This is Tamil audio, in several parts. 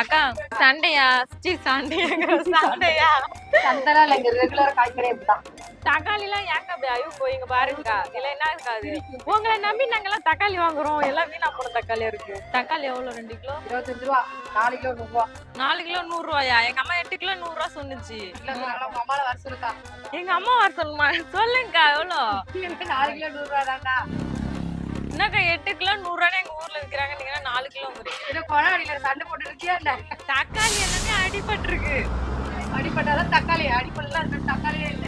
அக்கா சண்டையா? சி சண்டையா? சண்டையா? சந்தனால இங்க ரெகுலர் காய்கறி தக்காளி எல்லாம் ஏக்கா அப்படி அழிவு போய் இங்க பாருங்கக்கா? இல்ல என்ன இருக்காது உங்களை நம்பி நாங்கெல்லாம் தக்காளி வாங்குறோம். எல்லாம் வீணா போன தக்காளி இருக்கு. தக்காளி எவ்வளவு? ரெண்டு கிலோ? இருபத்தஞ்சு ரூபா நாலு கிலோ நூறு ரூபா நாலு கிலோ நூறு ரூபாயா? எங்க அம்மா எட்டு கிலோ நூறு ரூபா சொன்னுச்சு. வர எங்க அம்மா வர சொல்லுமா சொல்லுங்கக்கா எவ்வளோ? நாலு கிலோ நூறு ரூபா தான்டா என்னக்கா எட்டு கிலோ நூறு ரூபாய் எங்க ஊர்ல விக்கிறாங்க. நீங்க என்ன நாலு கிலோ இது கொலவடியில சண்டை போட்டு இருக்கியா இல்ல? தக்காளி எல்லாமே அடிபட்டிருக்கு. அடிப்பட்டாதான் தக்காளி அடிப்படலாம் அந்த தக்காளியே இல்ல.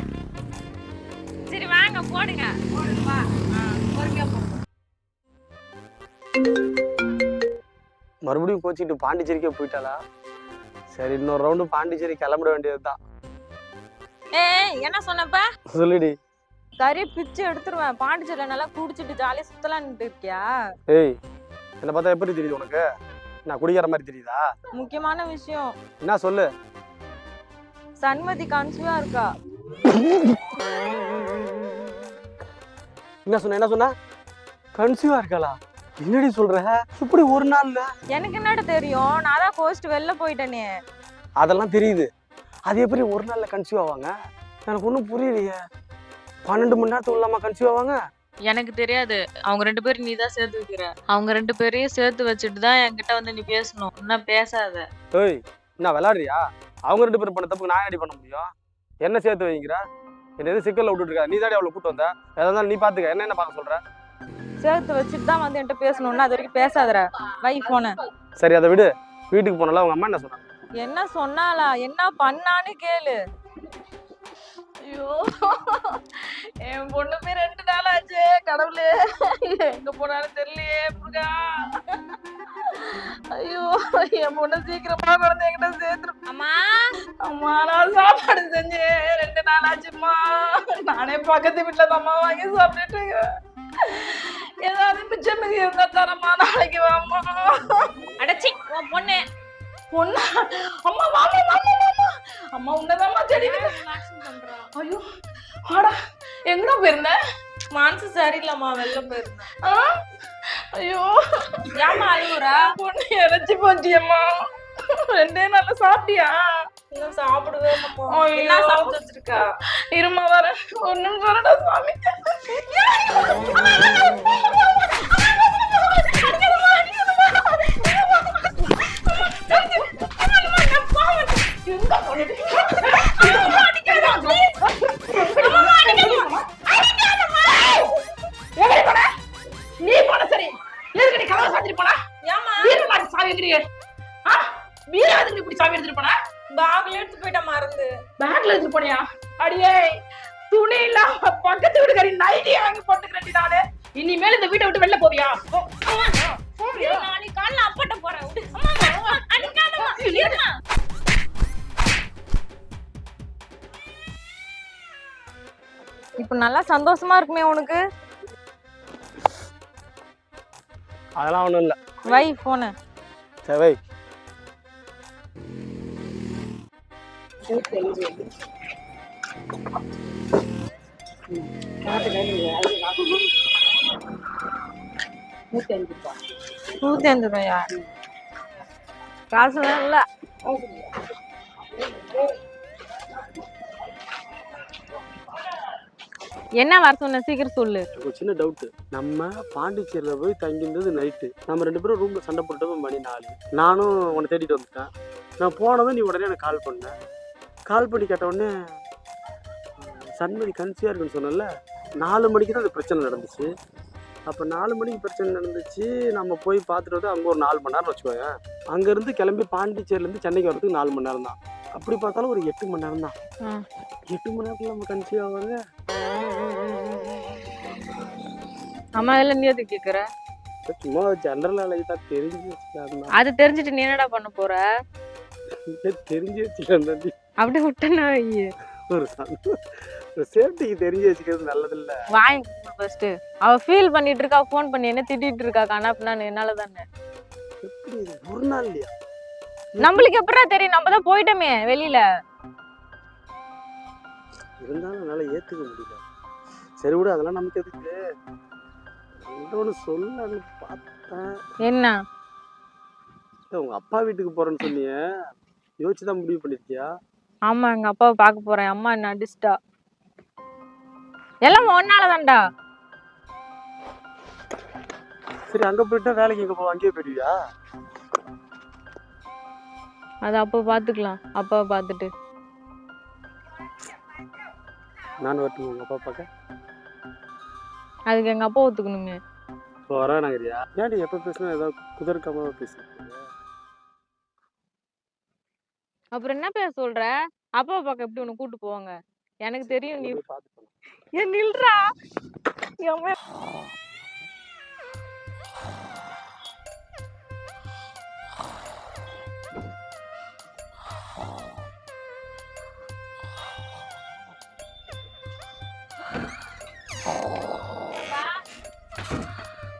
சரி வாங்க போடுங்க. போடுமா பொறுமையா போ மறுபடியும் கோச்சிட்டு பாண்டிச்சேரிக்கே போயிட்டாளா? சரி இன்னொரு ரவுண்டு பாண்டிச்சேரி கிளம்பிட வேண்டியதுதான். ஏய் என்ன சொன்னப்ப? சொல்லுடி. கறி பிச்சு எடுத்துருவேன். பாண்டிச்சேரியில நல்லா குடிச்சிட்டு ஜாலியா சுத்தலான்ட்டு இருக்கியா? ஏய் என்னை பார்த்தா எப்படி தெரியுது உனக்கு? நான் குடிக்கிற மாதிரி தெரியுதா? முக்கியமான விஷயம். என்ன சொல்லு? சண்மதி கன்சியூவா இருக்கா? என்ன சொன்ன என்ன சொன்ன? கன்சியூவா இருக்காளா? என்னடி சொல்ற? இப்படி ஒரு நாள்ல? எனக்கு என்னடா தெரியும்? நான் தான் ஹோஸ்ட் வெளில போயிட்டேனே. அதெல்லாம் தெரியுது. அது எப்படி ஒரு நாள்ல கன்சியூவ் ஆவாங்க? எனக்கு ஒன்றும் புரியலையே. பன்னெண்டு மணி நேரத்துக்கு இல்லாம கன்சியூவ் ஆவாங்க? எனக்கு தெரியாது. அவங்க ரெண்டு பேரும் நீ தான் சேர்த்து வைக்கிற. அவங்க ரெண்டு பேரையும் சேர்த்து வச்சுட்டு தான் என்கிட்ட வந்து நீ பேசணும். என்ன பேசாத. ஏய் என்ன விளாடுறியா அவங்க ரெண்டு பேரும் பண்ண தப்புக்கு நான் அடி பண்ண முடியும்? என்ன சேர்த்து வைங்கிற என்ன எதுவும் சிக்கல்ல விட்டுட்டு இருக்கா நீ தாடி அவளை கூட்டு வந்த? எதா இருந்தாலும் நீ பாத்துக்க. என்ன என்ன பார்க்க சொல்ற? சேர்த்து வச்சுட்டு தான் வந்து என்கிட்ட பேசணும்னா அது வரைக்கும் பேசாதடா. வை போன சரி அதை விடு. வீட்டுக்கு போனால அவங்க அம்மா என்ன சொன்னாங்க? என்ன சொன்னாலா என்ன பண்ணான்னு கேளு. ஐயோ. கடவுளே. எங்க போனாலும் தெரியலையே முருகா. ஐயோ என் பொண்ணு சீக்கிரமா குழந்தை என்கிட்ட சேர்த்துரு. அம்மா. அம்மா நான் சாப்பாடு செஞ்சேன். ரெண்டு நாள் ஆச்சும்மா. நானே பக்கத்து வீட்டுல அம்மா வாங்கி சாப்பிட்டுட்டு இருக்கிறேன். ஏதாவது மிச்சம் மீதி இருந்தா தரமா நாளைக்கு வாம்மா. அடச்சி உன் பொண்ணு. பொண்ணா? அம்மா வாமா வாமா வாமா அம்மா உன்னதாம்மா தெரியுது ஐயோ ஆடா எங்கடா போயிருந்த? மனசு சரியில்லம்மா வெளில போயிருந்தேன்? ஐயோ. ஏமா அழுகுறா பொண்ணு இறச்சி போச்சியம்மா. ரெண்டே நாள்ல சாப்பிட்டியா? இன்னும் சாப்பிடுவே என்ன சாப்பிட்டு வச்சிருக்கா? இருமா வர ஒரு நிமிஷம் வரடா சாமி மறந்து. பேக்ல எடுத்துட்டு போனியா? அடியே துணி இல்லாம பக்கத்து வீட்டுக்காரி நைட்டி வாங்கி போட்டுக்கிறேன் நானு. இனிமேல் இந்த வீட்டை விட்டு வெளில போவியா? நாளைக்கு காலைல அப்பாட்ட போறேன். இப்ப நல்லா சந்தோஷமா இருக்குமே உனக்கு? அதெல்லாம் ஒன்றும் இல்லை. வை போன. சரி வை. அஞ்சு ரூபாயா? காசு இல்ல. என்ன வர சொன்ன சீக்கிரம் சொல்லு? ஒரு சின்ன டவுட்டு நம்ம பாண்டிச்சேரியில் போய் தங்கியிருந்தது நைட்டு நம்ம ரெண்டு பேரும் ரூமில் சண்டை போட்டப்ப மணி நாலு. நானும் உன்னை தேடிட்டு வந்துட்டேன். நான் போனதும் நீ உடனே எனக்கு கால் பண்ணேன் கால் பண்ணி கேட்ட உடனே அஹ், சண்மதி கன்சியாக இருக்குன்னு சொன்னல நாலு மணிக்கு தான் அந்த பிரச்சனை நடந்துச்சு. அப்போ நாலு மணிக்கு பிரச்சனை நடந்துச்சு நம்ம போய் பார்த்துட்டு வந்து அங்கே ஒரு நாலு மணி நேரம் வச்சுக்கோங்க அங்கேருந்து கிளம்பி பாண்டிச்சேரியிலேருந்து சென்னைக்கு வரதுக்கு நாலு மணி நேரம் தான் அப்படி பார்த்தாலும் ஒரு எட்டு மணி நேரம் தான். எட்டு மணி நேரத்தில் நம்ம கன்சியூ ஆவாங்க அம்மா இல்ல நீ எதுக்கு கேக்குற? சும்மா ஜென்ரல் நாலேஜ் தான் தெரிஞ்சு வச்சுக்கலாம் அது தெரிஞ்சுட்டு நீ என்னடா பண்ண போற? தெரிஞ்சு வச்சுக்கலாம் அப்படி விட்டனா ஒரு ஒரு சேஃப்டிக்கு தெரிஞ்சு வச்சுக்கிறது நல்லது இல்ல வாய் ஃபர்ஸ்ட் அவ ஃபீல் பண்ணிட்டு இருக்கா ஃபோன் பண்ணி என்ன திட்டிட்டு இருக்கா கண்ணாப்பினான்னு என்னால தானே? ஒரு நாள் இல்லையா? நம்மளுக்கு எப்படா தெரியும்? நம்ம தான் போயிட்டோமே வெளியில. இருந்தாலும் என்னால ஏத்துக்க முடியல. சரி விடு அதெல்லாம் நமக்கு எதுக்கு? ஒன்று சொல்லலான்னு பார்த்தேன். என்ன? உங்க அப்பா வீட்டுக்கு போறேன்னு சொன்னியே. யோசிச்சு தான் முடிவு பண்ணிருக்கியா? ஆமா எங்க அப்பாவை பார்க்க போறேன். அம்மா என்ன அடிச்சிட்டா? எல்லாம் ஒன்னால தான்டா சரி அங்க போயிட்டா வேலைக்கு எங்க போ அங்கேயே போயிடுவியா? அது அப்போ பாத்துக்கலாம். அப்பாவை பார்த்துட்டு நான் வரட்டும் உங்க அப்பா பார்க்க அதுக்கு எங்க அப்பா ஒத்துக்கணுமே இப்போ வரானாங்கறியா? ஏன்டி எப்போ பேசினா ஏதாவது குதர்க்கமாக பேசுறீங்க அப்புறம் என்ன பேச சொல்ற? அப்பாவை பார்க்க எப்படி உன்னை கூட்டு போவாங்க? எனக்கு தெரியும் நீ. ஏன் நில்றா. என் மே-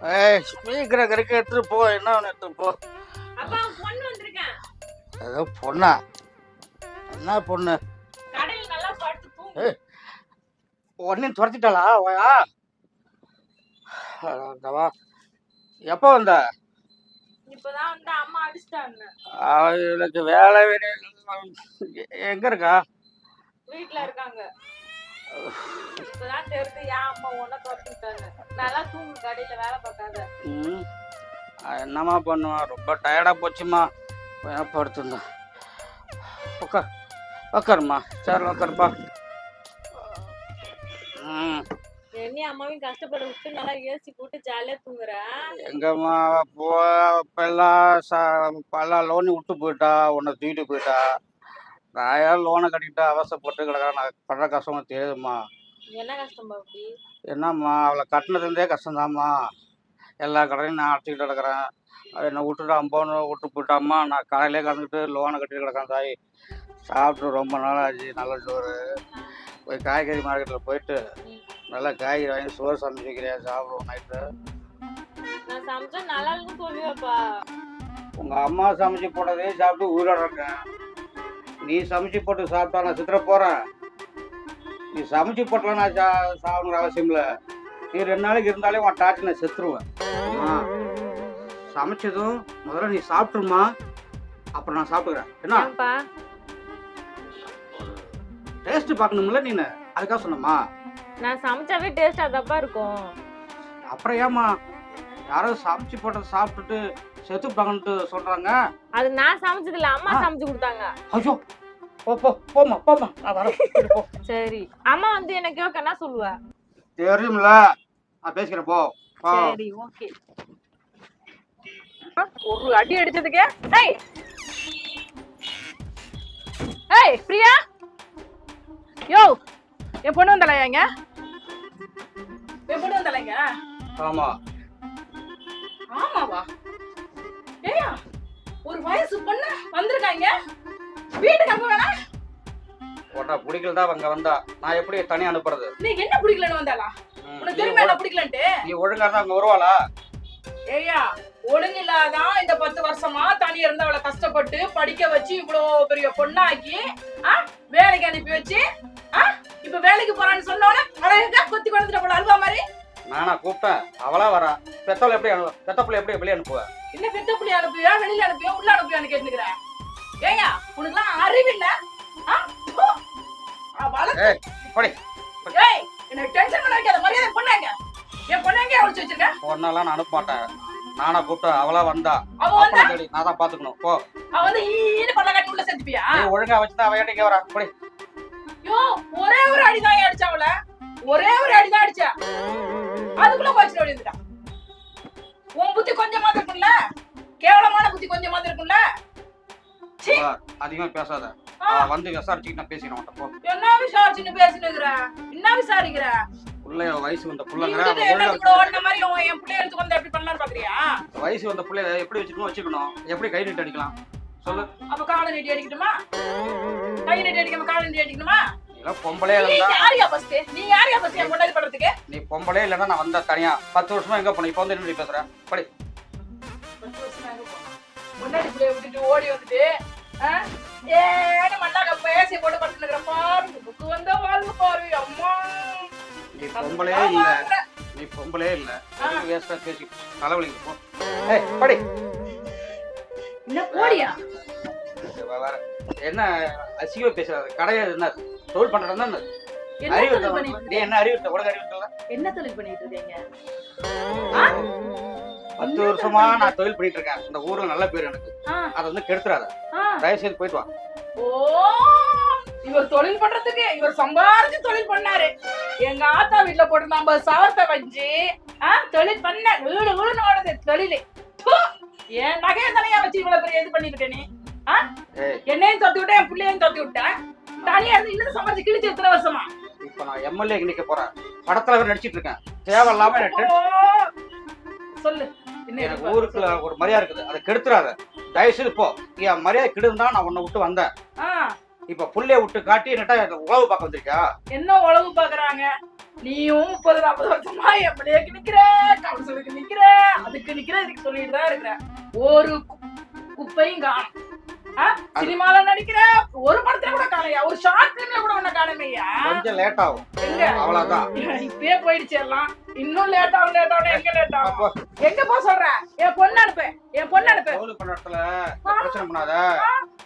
ஏய் கறிக்க எடுத்துட்டு போ. என்ன ஒன்று எடுத்துட்டு போ? அப்பா பொண்ணு வந்திருக்கேன். ஏதோ பொண்ணா? என்ன பொண்ணு? ஒன்னையும் துரத்திட்டாளா? ஓயா வா எப்போ வந்த? எனக்கு வேலை எங்க இருக்கா? வீட்ல இருக்காங்க. இப்பதான் தெரியுது ஏன் அம்மா ஒன்ன துரத்திட்டாங்க. நல்லா தூங்கு கடையில வேலை பார்க்காத. ம். அது என்னம்மா பண்ணுவேன்? ரொம்ப டயர்டாக போச்சுமா படுத்துருந்தேன் உட்கார். உட்காருமா சேரில் உட்காருப்பா ம். என்னி அம்மாவையும் கஷ்டப்பட விட்டு நல்லா ஏசி போட்டு ஜாலியா தூங்குற? எங்கம்மா போ இப்பெல்லாம் ச எல்லாம் லோனு விட்டு போயிட்டா உன்னை தூக்கிட்டு போயிட்டா. நான் ஏன் லோனை கட்டிக்கிட்டு அவசரப்பட்டு கிடக்கிறேன்? நான் படுற கஷ்டம் தெரியுதும்மா என்ன கஷ்டம் பாப்பி என்னம்மா அவளை கட்டினதுலேருந்தே கஷ்டம்தாம்மா. எல்லா கடையும் நான் அடைச்சிக்கிட்டு கிடக்குறேன். என்னை விட்டுட்டு அம்போன்னு விட்டு போயிட்டாம்மா நான் கடையிலே கலந்துக்கிட்டு லோனை கட்டிட்டு கிடக்கேன் தாய். சாப்பிட்டு ரொம்ப நாள் ஆச்சு நல்ல சோறு. போய் காய்கறி மார்க்கெட்டில் போயிட்டு நல்லா காய்கறி வாங்கி சோறு சமைச்சு வைக்கிறேன் சாப்பிடுவோம் நைட்டு நான் சமைச்சா நல்லா இருக்குன்னு சொல்லுவேப்பா உங்க அம்மா சமைச்சு போட்டதே சாப்பிட்டு உயிரோட இருக்கேன். நீ சமைச்சு போட்டு சாப்பிட்டா நான் சித்திர போறேன். நீ சமைச்சு போட்டலாம் நான் சா சாப்பிடுற அவசியம் இல்லை. நீ ரெண்டு நாளைக்கு இருந்தாலே உன் டாச்சு நான் செத்துருவேன். ஆ. சமைச்சதும் முதல்ல நீ சாப்பிட்டுருமா அப்புறம் நான் சாப்பிட்டுக்கிறேன். என்ன? ஏன்பா? டேஸ்ட் பார்க்கணும்ல நீ அதுக்காக சொன்னம்மா. நான் சமைச்சாவே டேஸ்டா தப்பா இருக்கும். அப்புறம் ஏம்மா? யாரோ சமைச்சு போட்டதை சாப்பிட்டுட்டு செத்துப்பாங்கன்ட்டு சொல்றாங்க. அது நான் சமைச்சது இல்ல அம்மா. சமைச்சு கொடுத்தாங்க. ஐயோ. போ போ போம்மா போம்மா. நான் வரேன். சரி, அம்மா வந்து எனக்கு கேட்க சொல்லுவ? தெரியும்ல. நான் பேசிக்கிறேன் போ. சரி ஓகே ஒரு அடி அடிச்சதுக்கே. ஏய் ஏய் பிரியா. யோ என் பொண்ணு வந்தலையாங்க என் பொண்ணு வந்தலைங்க ஆமா. ஆமாவா? ஏயா ஒரு வயசு பொண்ணு வந்திருக்காங்க வீட்டுக்கு அனுப்ப வேணாம். உன்னை பிடிக்கல தான் அங்க வந்தா. நான் எப்படி தனியா அனுப்புறது? நீங்க என்ன பிடிக்கலன்னு வந்தாளா? உனக்கு நீ தெரியுமா என்ன பிடிக்கலன்ட்டு? நீ ஒழுங்கா இருந்தா அங்க வருவாளா? ஏய்யா ஒழுங்கில்லாதான் இந்த பத்து வருஷமா தனியா இருந்து அவளை கஷ்டப்பட்டு படிக்க வச்சு இவ்வளோ பெரிய பொண்ணாக்கி ஆ, வேலைக்கு அனுப்பி வச்சு ஆ, இப்ப வேலைக்கு போறான்னு சொன்னோன்னே அழகா கொத்தி கொண்டுட்டு போல அல்வா மாதிரி. நானா கூப்பிட்டேன். அவளா வரா. பெத்தவளை எப்படி அனு பெத்தப்புல எப்படி வெளியே அனுப்புவ? என்ன பெத்த புள்ளி அனுப்பியா வெளியில அனுப்பியா உள்ள அனுப்பியான்னு கேட்டுக்கிறேன் உனக்குலாம் அறிவில்ல ஏய் படி ஏய் என்ன டென்ஷன் பண்ண வைக்காத. மரியாதை பொண்ணாங்க. என் பொண்ணாங்க ஒழிச்சு வச்சிருக்க? ஒன்னாலாம் நான் அனுப்ப மாட்டேன் நானா கூப்பிட்டேன் அவளா வந்தா. நான் தான் பாத்துக்கணும். போ. ஒழுங்கா வச்சுதான் அவ ஏட்டிங்க வரா. படி. ஒரே ஒரு அடிதான் அடிச்சா அவள? ஒரே ஒரு அடிதான் அடிச்சா. அதுக்குள்ள போச்சு விழுந்துட்டா உன் புத்தி கொஞ்சமாவது இருக்கும்ல? கேவலமான புத்தி கொஞ்சமாவது இருக்கும்ல? அதிகமா பேசாத. வந்து விசாரிச்சுக்கிட்டு நான் பேசிக்கிறேன் உன்கிட்ட என்ன விசாரிச்சுன்னு பேசினுக்குற? என்ன விசாரிக்கிற? புள்ளைய வயசு வந்த புள்ளைங்கிற என் பிள்ளைய எடுத்து வந்து எப்படி பண்ணலாம்னு பாக்குறியா? வயசு வந்த புள்ளைய எப்படி வச்சுக்கணும் வச்சுக்கணும். எப்படி கை நீட்டு அடிக்கலாம்? சொல்லு. அப்ப காலை நீட்டி அடிக்கட்டுமா? கை நீட்டி அடிக்காம காலை நீட்டி அடிக்கணுமா? பொம்பளையா நீ பொம்பளையே இல்லைன்னா நான் வந்தா தனியா. பத்து வருஷமா எங்க போன? இப்போ வந்து என்ன பேசுற? படி. பத்து வருஷமா எங்க போனா? முன்னாடி பிள்ளைய விட்டுட்டு ஓடி வந்துட்டு? ஏன்னு மண்ணாக்க பேசி போட்டு படுத்துக்கிற பாரு. புக்கு வந்த வாழ்வு பாரு அம்மா. நீ பொம்பளையே இல்ல. நீ பொம்பளை பொம்பளே இல்ல வேஸ்டா பேசி தலைவலிக்கு போ. ஏய் படி. என்ன போடியா. என்ன அசிங்கமா பேசுறாரு? கடையை என்ன? தொழில் பண்றது என்ன? அறிவு என்ன அறிவு இருக்கா? என்ன தொழில் பண்ணிட்டு இருக்கீங்க? பத்து வருஷமா நான் தொழில் பண்ணிட்டு இருக்கேன். இந்த ஊர்ல நல்ல பேர் எனக்கு. அதை வந்து கெடுத்துறாத. ஆ. தயவு செய்து போயிட்டு வா. ஓ இவர் தொழில் பண்றதுக்கு இவர் சம்பாரிச்சு தொழில் பண்ணாரு. எங்க ஆத்தா வீட்டுல போட்டு நம்ம சவரத்தை வச்சு தொழில் பண்ண வீடு வீடு ஓடுது தொழில். என் நகைய தலையா வச்சு இவ்வளவு பெரிய இது பண்ணிக்கிட்டே நீ. என்னையும் தொத்தி விட்டேன் என் பிள்ளையும் தொத்தி விட்டேன் தனியா இருந்து இன்னும் சம்பாரிச்சு கிழிச்சு எத்தனை வருஷமா? இப்ப நான் எம்எல்ஏ நிக்க போறேன். படத்துல நடிச்சிட்டு இருக்கேன். தேவையில்லாம சொல்லு. எனக்கு? ஊருக்குள்ள ஒரு மரியாதை இருக்குது. அதை கெடுத்துறாத. தயவு செய்து போ என் மரியாதை கெடுந்தா நான் உன்னை விட்டு வந்தேன். இப்ப புள்ளைய விட்டு காட்டி என்னட்டா உழவு பார்க்க வந்திருக்கியா? என்ன உழவு பாக்குறாங்க நீயும் முப்பது நாற்பது வருஷமா என் பிள்ளைக்கு நிக்கிற கவுன்சிலுக்கு நிக்கிற அதுக்கு நிக்கிற இதுக்கு சொல்லிட்டு தான் இருக்கிற. ஒரு குப்பையும் காணும். சினிமால நடிக்கிற ஒரு படத்துல கூட காணையா ஒரு ஷார்ட் பிலிம்ல கூட உன்ன காணுமையா? கொஞ்சம் லேட் ஆகும். அவ்வளவுதான். இப்பயே போயிடுச்சு எல்லாம். இன்னும் லேட் ஆகும் லேட் ஆகும் எங்க லேட் ஆகும்? எங்க போ சொல்ற? என் பொண்ணு அனுப்பு. என் பொண்ணு அனுப்பு. தொழில் பண்ண பிரச்சனை பண்ணாத.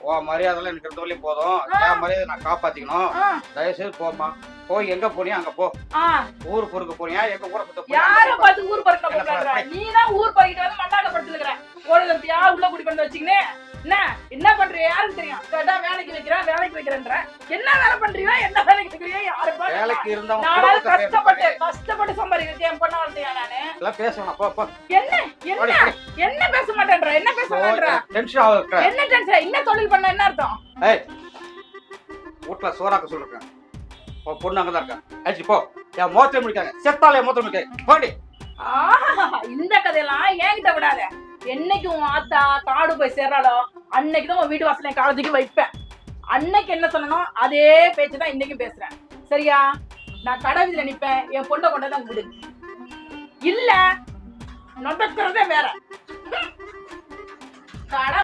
உன் மரியாதை எனக்கு இருந்த வரையும் போதும். என் மரியாதை நான் காப்பாத்திக்கணும். தயவு செய்து போம்மா. போய் எங்க போனியா அங்க போ. ஊர் பொறுக்க போனியா? எங்க ஊரை சுத்த போனியா? யார பார்த்து ஊர் பறக்க சொல்ற? நீ தான் ஊர் பறக்கிட்டு வந்து மண்டாக்க படுத்துக்கிற ஒரு உள்ள குடி கொண்டு வச்சுக்கினே என்ன? என்ன பண்றிய யாருக்கு தெரியும்? கேட்டா வேலைக்கு வைக்கிறேன் வேலைக்கு வைக்கிறேன்ற. என்ன வேலை பண்றியோ என்ன வேலைக்கு வைக்கிறியோ யாரு பாரு. வேலைக்கு இருந்தவன் நானும் கஷ்டப்பட்டு கஷ்டப்பட்டு சம்பாதிக்கிறேன் என் பொண்ண வளர்த்தியா நானு? எல்லாம் பேசணும் போ போ என்ன? என்ன? என்ன பேச மாட்டேன்ற? என்ன பேச மாட்டேன்ற? டென்ஷன் ஆகுற என்ன டென்ஷன் என்ன தொழில் பண்ண என்ன அர்த்தம்? ஏய் வீட்டுல சோறாக்க உன் பொண்ணு அங்கதான் இருக்கா? அடிச்சு போ. என் மோத்திரம் முடிக்காங்க செத்தாலே மோத்திரம் முடிக்காங்க போடி இந்த கதையெல்லாம் என்கிட்ட விடாத. என்னைக்கு உன் ஆத்தா காடு போய் சேர்றாளோ? அன்னைக்கு தான் உன் வீட்டு வாசலை காலத்துக்கு வைப்பேன். அன்னைக்கு என்ன சொல்லணும் அதே பேச்சு தான் இன்னைக்கும் பேசுறேன். சரியா? நான் கடை வீதியில நிப்பேன். என் பொண்ணை கொண்டு தான் விடு. இல்ல நடக்கிறதே வேற. கடை